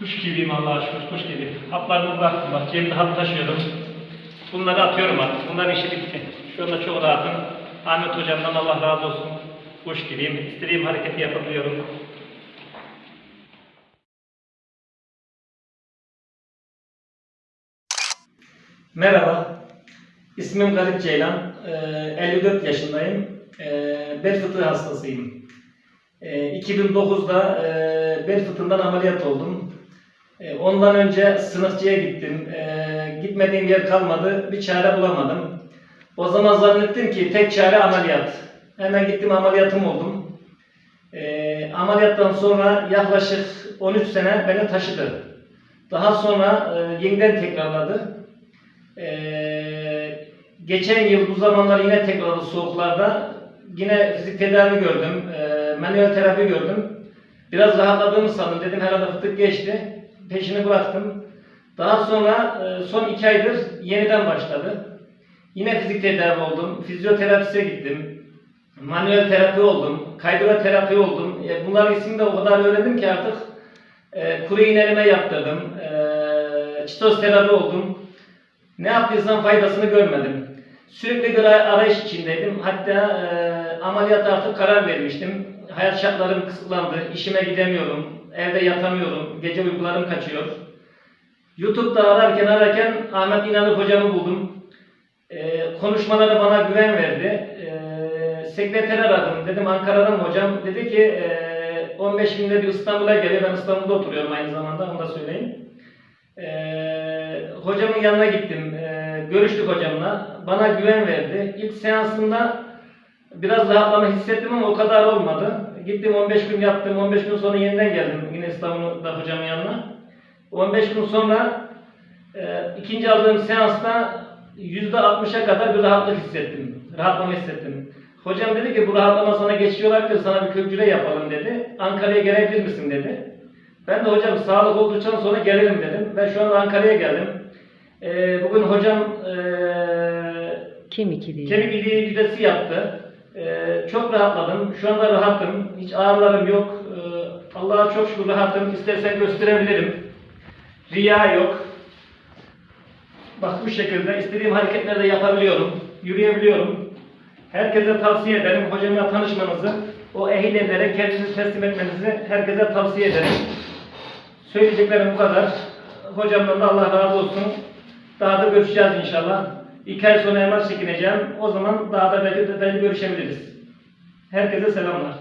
Kuş gibiyim Allah'a şükür, kuş gibi. Haplarımı bıraktım bak, cebimde hap taşıyorum. Bunları atıyorum artık, bunların işi bitti. Şu anda çok rahatım. Ahmet hocamdan Allah razı olsun. Kuş gibiyim, istediğim hareketi yapabiliyorum. Merhaba, ismim Galip Ceylan, Ee, 54 yaşındayım, Ee, bel fıtığı hastasıyım. Ee, 2009'da e, bel fıtığından ameliyat oldum. Ee, Ondan önce sınıfçıya gittim, Ee, gitmediğim yer kalmadı, bir çare bulamadım. O zaman zannettim ki tek çare ameliyat. Hemen gittim ameliyatım oldum. Ee, ameliyattan sonra yaklaşık 13 sene beni taşıdı. Daha sonra e, yeniden tekrarladı. Geçen yıl bu zamanlar yine tekrarladı soğuklarda. Yine fizik tedavi gördüm, e, manuel terapi gördüm. Biraz rahatladığımı sandım. Dedim herhalde fıtık geçti. Peşini bıraktım. Daha sonra e, son iki aydır yeniden başladı. Yine fizik tedavi oldum. Fizyoterapise gittim. Manuel terapi oldum. Kaydıra terapi oldum. E, bunların ismini de o kadar öğrendim ki artık e, kuru iğneleme yaptırdım. Çitoz terapi oldum. Ne yaptıysam faydasını görmedim. Sürekli bir ar- arayış içindeydim. Hatta e, ameliyat artık karar vermiştim. Hayat şartlarım kısıtlandı. İşime gidemiyorum. Evde yatamıyorum. Gece uykularım kaçıyor. YouTube'da ararken ararken Ahmet İnanık hocamı buldum. E, konuşmaları bana güven verdi. E, sekreter aradım. Dedim Ankara'dan mı hocam? Dedi ki e, 15 günde bir İstanbul'a geliyor. Ben İstanbul'da oturuyorum aynı zamanda. Onu da söyleyeyim. Ee, hocamın yanına gittim. Ee, görüştük hocamla. Bana güven verdi. İlk seansında biraz rahatlama hissettim ama o kadar olmadı. Gittim 15 gün yattım. 15 gün sonra yeniden geldim yine İstanbul'da hocamın yanına. 15 gün sonra e, ikinci aldığım seansta %60'a kadar bir rahatlık hissettim. Rahatlama hissettim. Hocam dedi ki bu rahatlama sana geçiyor olabilir. Sana bir kökcüre yapalım dedi. Ankara'ya gelebilir misin dedi. Ben de hocam sağlık olduktan sonra gelirim dedim. Ben şu an Ankara'ya geldim. Ee, bugün hocam ee, Kemik iliği. kemik iliği vizesi yaptı. Ee, çok rahatladım. Şu anda rahatım. Hiç ağrılarım yok. Ee, Allah'a çok şükür rahatım. İstersen gösterebilirim. Riya yok. Bak bu şekilde istediğim hareketleri de yapabiliyorum. Yürüyebiliyorum. Herkese tavsiye ederim. Hocamla tanışmanızı, o ehil ellere kendinizi teslim etmenizi herkese tavsiye ederim. Söyleyeceklerim bu kadar. Hocamdan da Allah razı olsun. Daha da görüşeceğiz inşallah. İki ay sonra MR çekineceğim. O zaman daha da belki detaylı görüşebiliriz. Herkese selamlar.